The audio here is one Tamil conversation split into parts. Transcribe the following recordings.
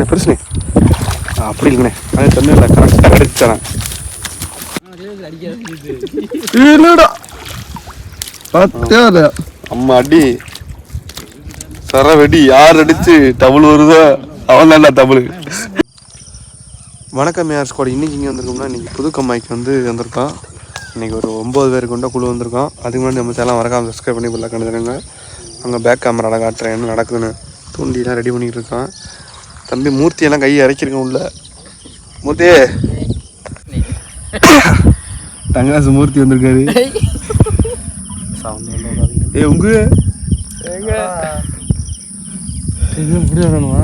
அண்ணே பெருசுண்ணே. அப்படி இல்லைண்ணே அது சொன்ன கரெக்டாக அடிச்சானே இல்லடா அம்மா அடி. சர வெடி யார் அடிச்சு டபுள் வருதோ அவன் தான்டா டபுள். வணக்கம் யார் ஸ்குவாட். இன்னைக்கு இங்கே வந்திருக்கோம்னா இன்னைக்கு புது கம்மாய்க்கு வந்து வந்திருக்கோம் இன்னைக்கு ஒரு ஒம்பது பேர் கொண்ட குழு வந்திருக்கோம் அதுக்கு முன்னாடி நம்ம சேனல் மறக்காம சப்ஸ்கிரைப் பண்ணி பிள்ளை கண்டுதுருங்க அங்கே பேக் கேமராவில் காட்டுறேன் என்ன நடக்குதுன்னு. தூண்டிலாம் ரெடி பண்ணிட்டு இருக்கான். தம்பி மூர்த்தி எல்லாம் கையை இறக்கிருக்கேன் உள்ள. மூர்த்தி. தங்காசு மூர்த்தி வந்திருக்காரு. ஏ உங்க?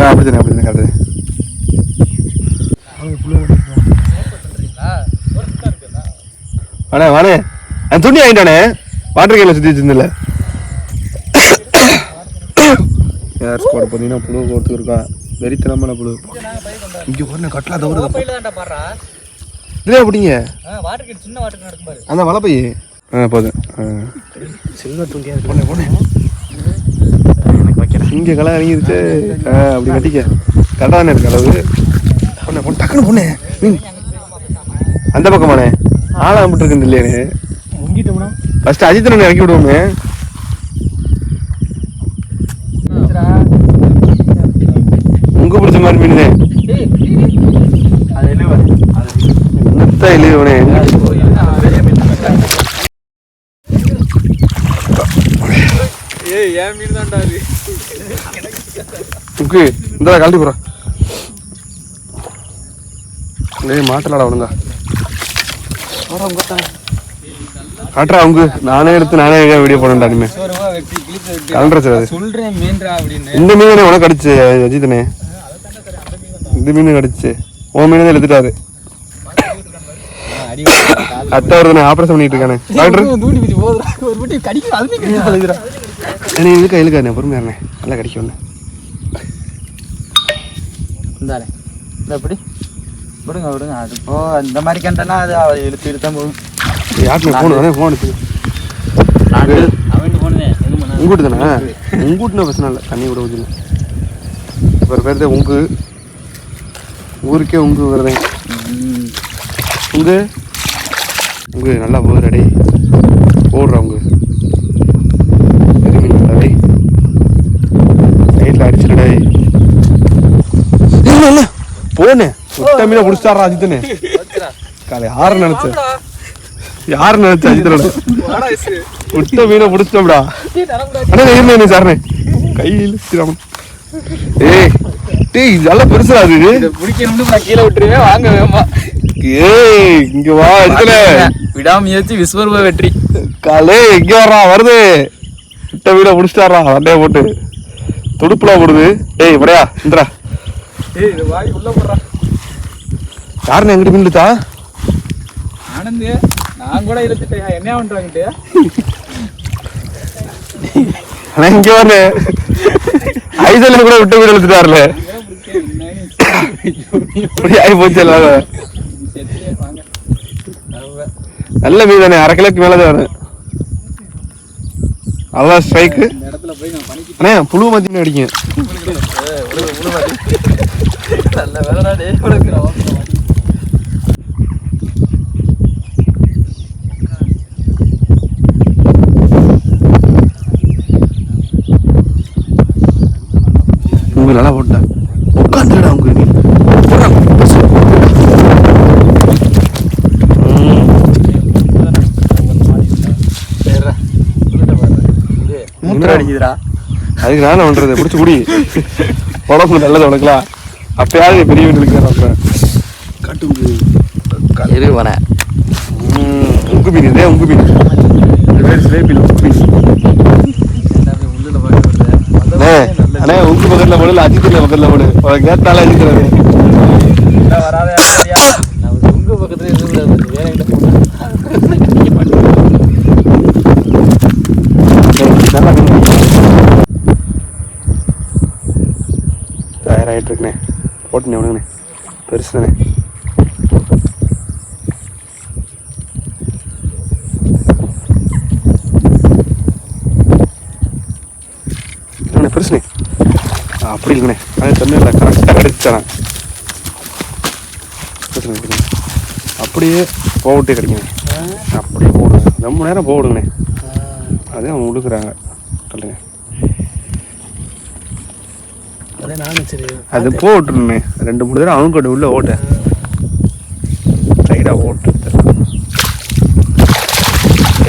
அப்படித்தானே அப்படித்தானே காட்டுது வாணே வாணே அந்த துணி ஆகிட்டானே வாட்டர் கேல சுற்றி வச்சிருந்தில்ல யார் ஸ்குவாட் பார்த்தீங்கன்னா புழு கொடுத்து இருக்கா? வெறித்தனமான புழு இங்கே ஒன்று கட்டலா தவறு இதே அப்படிங்க அந்த வலை பைய. ஆ போதும் சில்வர் துண்டியா போனே போனே. இங்கே கலை இறங்கிருச்சு. ஆ அப்படி கட்டிக்க. கரெக்டாக தானே இருக்கு அளவு. பொண்ணே பொண்ணு டக்குனு பொண்ணே மீன் அந்த பக்கமாண்ணே ஆளை அம்பிட்டு இருக்குது இல்லையானே ஃபர்ஸ்ட் அஜித் இறக்கி விடுவோமே உங்க பிடிச்ச மாதிரி மீன் உக்கு இந்த கழட்டி போறோம் ஏய் மாட்டலாடா ஒழுங்கா. காட்டுறா அவங்க நானே எடுத்து நானே வீடியோ போனேன்டா இனிமே. கலண்டர் சார் அது. இந்த மீன் உனக்கு அடிச்சு அஜித்தனே. இந்த மீன் கடிச்சு உன் மீன் தான் எடுத்துட்டாரு அத்தை வருதுண்ணே ஆப்ரேஷன் பண்ணிட்டு இருக்கானே டாக்டர் தூண்டி பிடிச்சி போதுடா ஒரு வாட்டி கடிக்கும் அது நீ இழுக்க இழுக்காண்ணே பொறுமையாண்ணே நல்லா கடிக்க ஒன்று இந்தாலே இந்த எப்படி விடுங்க விடுங்க. அது போ இந்த மாதிரி கண்டனா அது அவ இழுத்து இழுத்தா போகும். யாருமே ஃபோன் ஃபோன் எடுத்து அவன் பண்ண உங்கூட்டு தானே? உங்கூட்டுனா பிரச்சனை இல்லை. தண்ணி விட ஒரு பேர் உங்கு. ஊருக்கே உங்கு வருதேன் உங்கு? உங்கு நல்லா போகுது டேய் போடுறா உங்கு. மீன் டேய் சைடில் அடிச்சுட்டு போனே. ஒட்ட மீனை பிடிச்சாரா அஜித்தனே காலை யாரை நினைச்சேன் யாரை நினைச்சேன் அஜித்தனோட விட்ட மீனை பிடிச்சிட்டோம்டா அண்ணா இருந்தே நீ சார்னே கையில் ஏய். டேய் இது நல்லா பெருசா அது. பிடிக்கணும்னு நான் கீழே விட்டுருவேன். வாங்க வேமா ஏய் இங்க வா இதுல விடாமுயற்சி விஸ்வரூப வெற்றி. காலே இங்க வர்றா வருது. விட்ட மீனை பிடிச்சிட்டாரா வண்டைய போட்டு. துடுப்புலாம் போடுது. ஏய் இப்படியா இந்திரா ஏய் இது வாய் உள்ள போடுறா. யாருன்னு எங்கிட்ட மீன்டுதா ஆனந்து நான் கூட இழுத்துட்டேன். என்ன பண்றாங்கட்டு இங்க வரல ஐசல்ல கூட விட்ட மீன் எடுத்துட்டாருல இப்படி ஆகி போச்சு எல்லாரும். நல்ல மீன் தானே அரை கிலோக்கு மேலே தான் வரும் அதான் ஸ்ட்ரைக்கு அண்ணே புழு மத்தி அடிக்கும் நல்ல வேலை டேய் உனக்கு நான் வாங்குறேன். உங்க நல்லா போட்டேன் உட்காந்துடா உங்க நீ போடா. ம். சரிடா. உள்ள பாரு. இது மூத்திரம் அடிக்குதுடா. அதுக்கு நான் என்ன பண்றது? பிடிச்சி குடி. உடம்பு நல்லது உனக்குலாம் அப்பயாவது பெரிய வீடு இருக்கிற காட்டு இரு வரேன் உங்கு மீன் இதே உங்கு மீன். பேர் சிலேபில் உங்கு மீன். அண்ணே உங்கு பக்கத்துல போடு அஜித்துல பக்கத்துல போடு. உனக்கு கேட்டால அஜித்துறது வராதே வராதியா நான் உங்க பக்கத்துல இருந்து வேற எங்க போனேன் நல்லா மீன் தயாராகிட்டு இருக்குண்ணே போட்டுனே உனக்குண்ணே பெருசு தானே பெருசுண்ணே அப்படி இல்லைண்ணே அது சொன்ன கரெக்டாக கிடைச்சானே அப்படியே போகட்டே கிடைக்குங்க அப்படியே போடுங்க ரொம்ப நேரம் போடுங்கண்ணே அதே அவங்க கொடுக்குறாங்க அதே நானும் சரி. அது போட்டுருண்ணே ரெண்டு மூணு தடவை அவங்க கூட உள்ள ஓட்ட. ரைடாக ஓட்டு.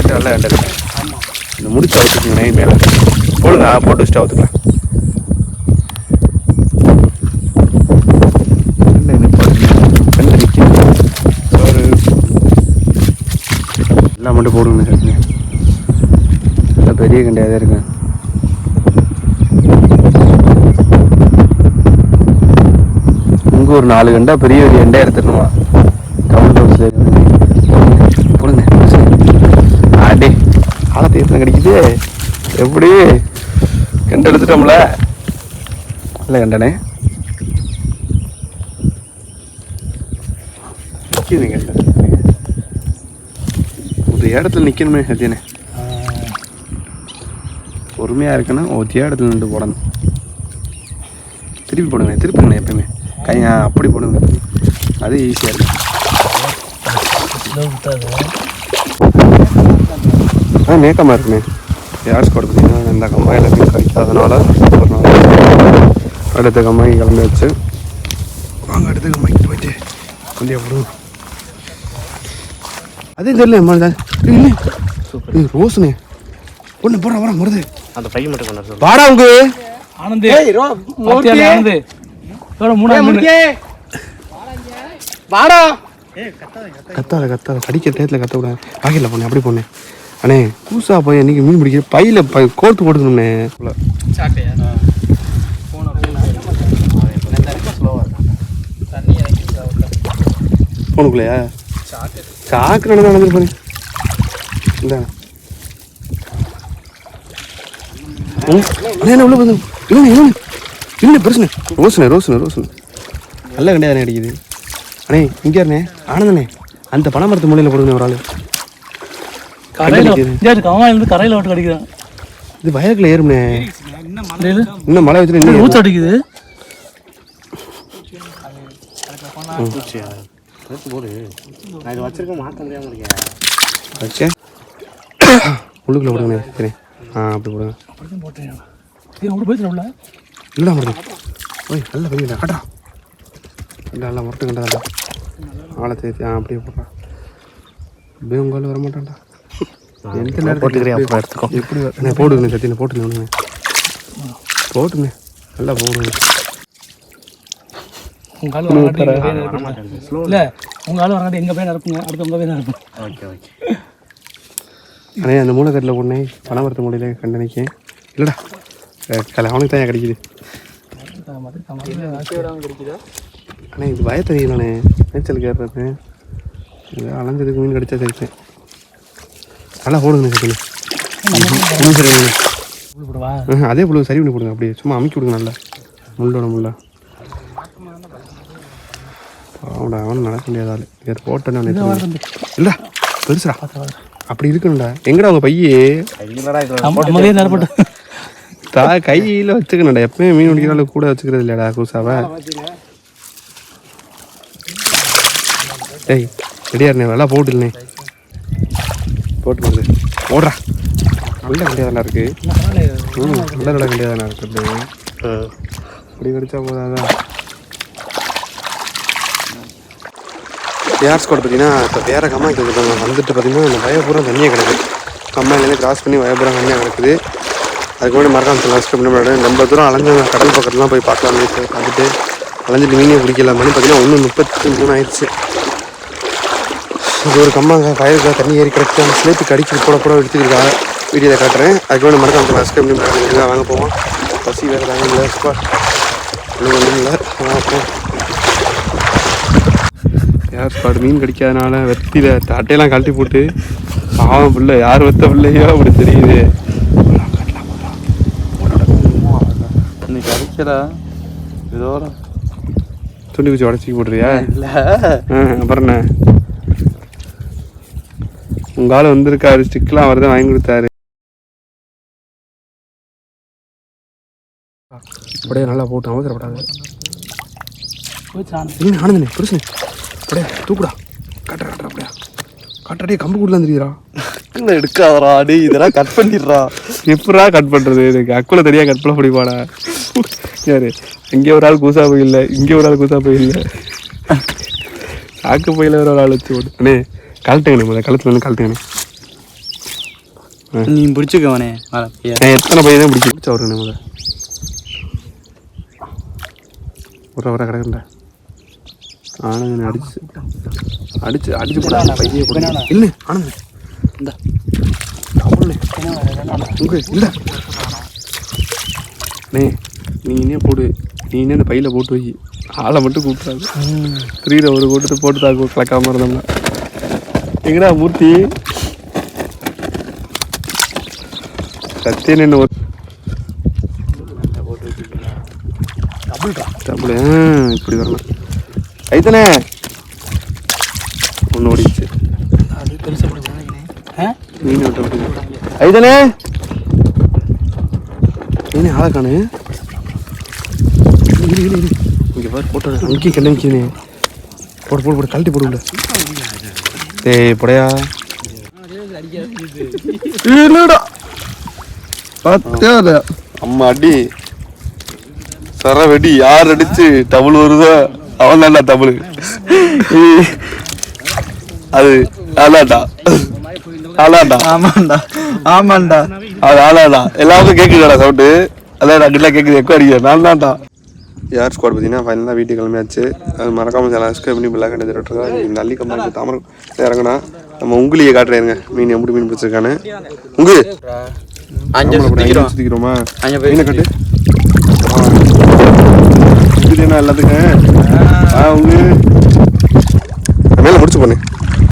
நல்லா ஆமாம் இந்த முடிச்சு அவுத்துக்குங்கண்ணே மேலே போடுங்க போட்டு வச்சுட்டு அவுத்துக்கலாம் எல்லாம் மட்டும் போடுங்க பெரிய கண்டையாக தான் இருக்கு. இங்கே ஒரு நாலு கண்டா பெரிய பெரிய எண்டை எடுத்துடணுமா? கவுண்ட் ஹவுஸில் போடுங்க அடே ஆழத்தை தீர்த்தம் கிடைக்குது. எப்படி? கண்டு எடுத்துட்டோம்ல. இல்லை கண்டனே நிற்கிதுங்க ஒரு இடத்துல நிற்கணுமே சத்தியனே. பொறுமையாக இருக்கணும். ஒரு இடத்துல நின்று போடணும். திருப்பி போடுங்க திருப்பிங்கண்ணே எப்பயுமே. கை அப்படி போடுங்க. அது ஈஸியாக இருக்கும் ஆ நேக்கமாக இருக்குண்ணே யார் ஸ்குவாட் பார்த்தீங்கன்னா இந்த கம்மாய் எல்லாத்தையும் கழிக்காதனால ஒரு நாள். அடுத்த கம்மாய் கிளம்பி வச்சு. வாங்க அடுத்த கம்மாய்க்கு போயிட்டு. வண்டியை போடுவோம் அதே தெரியல அம்மா தான். இல்லை. ஏய், ரோஸ்ண்ணே பொண்ணு போடுற வர மருது அந்த பையன் மட்டும் வாடா உங்க. ஆனந்த். ஆனந்த். இதோட மூணாவது மீன் வாடா. கத்தாத கத்தாத. கடிக்கிற டயத்தில் கத்த விட பாக்கெட்டில் போனேன் அப்படி போனேன் அண்ணே கூசா போய் இன்னைக்கு மீன் பிடிக்கிற? பையில பை கோர்த்து போட்டுக்கணும்ண்ணே. சாட்டையா போன ஸ்லோவாக தண்ணி இறக்கி போனுக்குள்ளையா? சாக்கு. சாக்கு நடந்து நடந்துட்டு போனேன் இந்த அண்ணே என்ன உள்ள வந்து இல்லை இல்லை பெருசுண்ணே ரோஸ்ண்ணே ரோஸ்ண்ணே ரோஸ்ண்ணே நல்ல கண்டியாக அடிக்குது. அண்ணே இங்கே இருண்ணே ஆனந்தண்ணே. அந்த பனை மரத்து மூலையில் போடுங்க ஒரு ஆள். கரையில் இருந்து கரையில் விட்டு கடிக்கிறான். இது வயலுக்குள்ள ஏறும்ண்ணே. டேய், இன்னும் மழை வச்சுட்டு இன்னும் ஊச்சு அடிக்குது. வச்சு உள்ளுக்குள்ள போடுங்கண்ணே சரி ஆ அப்படி போடுங்க. போட்டேன் போயிட்டு உள்ள இல்லைடா மருது? ஓய் நல்ல பெரிய காட்டுறா இல்லை நல்லா முரட்டு கண்டதாடா ஆளை தேத்தி ஆ அப்படியே போடுறான் அப்படியே உங்களால் வர மாட்டான்டா எந்த நேரத்துக்கு எப்படி- எடுத்துக்கோ. எப்படி அண்ணே, போடுங்கண்ணே சத்தியண்ணே போட்டுங்க போட்டுங்க நல்லா போடுங்க. உங்க ஆள் வரங்காட்டி எங்க போய் நிரப்புங்க இல்ல உங்க ஆள் வரங்காட்டி எங்க போய் அடுத்து உங்க போய் நிரப்புங்க அண்ணே அந்த மூளைக்கட்டில் போடனே பனமரத்து மூலையில கண்டனைக்கு இல்லைடா. கலை அவனுக்கு தான் கிடைக்குது? அண்ணே இது பய தெரியலண்ணே நீச்சல் ஏறுறது இது அலைஞ்சதுக்கு மீன் கிடைச்சா சரிப்பேன் நல்லா போடுங்கண்ணே சரி ஆஹ், அதே புழு சரி பண்ணி கொடுங்க அப்படியே. சும்மா அமுக்கி விடுங்க நல்லா. முள்ளோட முள்ள. அவனோட அவன் நடக்க முடியாத ஆள். வேறு போட்டேன்னு நினைக்கிறேன் இல்லை பெருசுடா. அப்படி இருக்கணும்டா. எங்கடா உங்க பையே? நம்மளே தா கையில் வச்சுக்கணும்டா. எப்பவுமே மீன் பிடிக்கிறாலும் கூட வச்சுக்கிறது இல்லையாடா கூசாவை டேய் ரெடியா இருந்தே நல்லா போட்டுலனே போட்டு போடுது ஓடுறா நல்ல கண்டியாக இருக்கு? ம் நல்ல நல்ல கண்டியாக தானே இருக்கு அப்படி. கடிச்சா போதாதான் ஏர் ஸ்குவாட் பார்த்தீங்கன்னா இப்போ வேறு கம்மாய்க்கு வந்துட்டு பார்த்தீங்கன்னா அந்த வயபுரம் தண்ணியாக கிடக்குது கம்மாயிலேருந்து கிராஸ் பண்ணி வயபுரம் தண்ணியாக கிடக்குது. அதுக்கு முன்னாடி மறக்காம சொல்ல சப்ஸ்கிரைப் நம்ம ரொம்ப தூரம் அலைஞ்சு கடல் பக்கத்துலாம் போய் பார்க்கலாம் போய் பார்த்துட்டு அலைஞ்சிட்டு மீனே பிடிக்கல. மணி பார்த்தீங்கன்னா ஒன்று முப்பத்தி மூணு ஆயிடுச்சு. இது ஒரு கம்மாங்க வயலுக்கு தண்ணி ஏறி கிடக்கு. அந்த ஸ்லேட்டு கடிச்சு போட போட எடுத்துக்கிறதா வீடியோவில் காட்டுறேன். அதுக்கு முன்னாடி மறக்காம சப்ஸ்கிரைப் பண்ணி விடாது வாங்க போவோம். பசி வேறு தாங்க இல்லை ஸ்குவாட் ஒன்றும் ஒன்றும் இல்லை பார்ப்போம் யார் ஸ்பாட் மீன் கிடைக்காதனால வெத்தியில் அட்டையெல்லாம் கழட்டி போட்டு பாவம் பிள்ளை யார் வெத்த பிள்ளையோ அப்படி தெரியுது. அடிக்கடா இதோட துணி குச்சி உடச்சி போட்டுறியா இல்லை. அப்புறம் என்ன? உங்க ஆள் வந்திருக்காரு ஸ்டிக்லாம் அவர் தான் வாங்கி கொடுத்தாரு. அப்படியே நல்லா போட்டு அவசரப்படாது. ஆனந்தனே புருஷனே. அப்படியே தூக்குடா. காட்டுற காட்டுற அப்படியே. காட்டுறே கம்பு கூடலாம் தெரியுறா எடுக்காதரா டேய் இதெல்லாம் கட் பண்ணிடுறா. எப்படா கட் பண்ணுறது எனக்கு அக்குல தெரியா கட் பண்ண முடியுமாடா? யாரு இங்கே ஒரு ஆள் கூசா போயில்ல இங்கே ஒரு ஆள் கூசா போயில்ல. ஆக்கு போயில ஒரு ஆள் வச்சு அண்ணே கழட்டுங்கண்ணே முதல்ல கழுத்துல கழட்டுங்கண்ணே. நீ பிடிச்சிக்கவனே எத்தனை பையன் தான் பிடிச்சி பிடிச்ச வருங்கண்ணே முதல்ல. ஒரு வர கிடக்குண்டா ஆனந்தனை அடிச்சு அடிச்சு அடிச்சு போடா பையே போடா இல்லை ஆனந்தன். இந்த. உங்க இல்லை நீனே நீ போடு. நீனே அந்த இந்த பையில போட்டு வை. ஆளை மட்டும் கூப்பிட்றாரு ஃப்ரீயில் ஒரு கூட்டத்தை போட்டு தாக்கு கலக்காமல் இருந்தோம்னா. எங்கடா மூர்த்தி? சத்தியன் என்ன ஒரு டபுள் இப்படி வரலாம். ஐத்தனே ஒன்று ஓடிச்சு மீன் விட்டு விட்டு ஐதனே மீன் ஆளை காணு. இரு, இரு, இரு. இங்க பாரு போட்டு அங்கேயும் கண்ணு வைக்கணே போடு போடு போடு கழட்டி போடு உள்ள. டேய் படையா. இல்லடா. பத்தாத. அம்மா அடி. சர வெடி யார் அடிச்சு டபுள் வருதோ அவன் தான்டா டபுள். அது அதான்டா அதான்டா ஆமாண்டா ஆமாண்டா. அது ஆளாடா. எல்லாருக்கும் கேட்குதுடா சவுண்டு அதான் கிட்ட கேட்குது எக்கோ அடிக்க நான் தான்டா ஏர் ஸ்குவாட் பார்த்தீங்கன்னா ஃபைனலாக வீட்டுக்கு கிளம்பியாச்சு. அது மறக்காமல் சில சப்ஸ்கிரைப் பண்ணி பிள்ளாக கண்டிப்பாக நீங்கள் நல்லி கம்பாங்க தாமரை இறங்கினா நம்ம உங்குலியை காட்டுறேங்க மீன் எப்படி மீன் பிடிச்சிருக்கானு. உங்கு! அஞ்சு சுற்றிக்கிறோமா மீனை கட்டு. ஆ. உங்கு! மேலே முடிச்சு போனேன்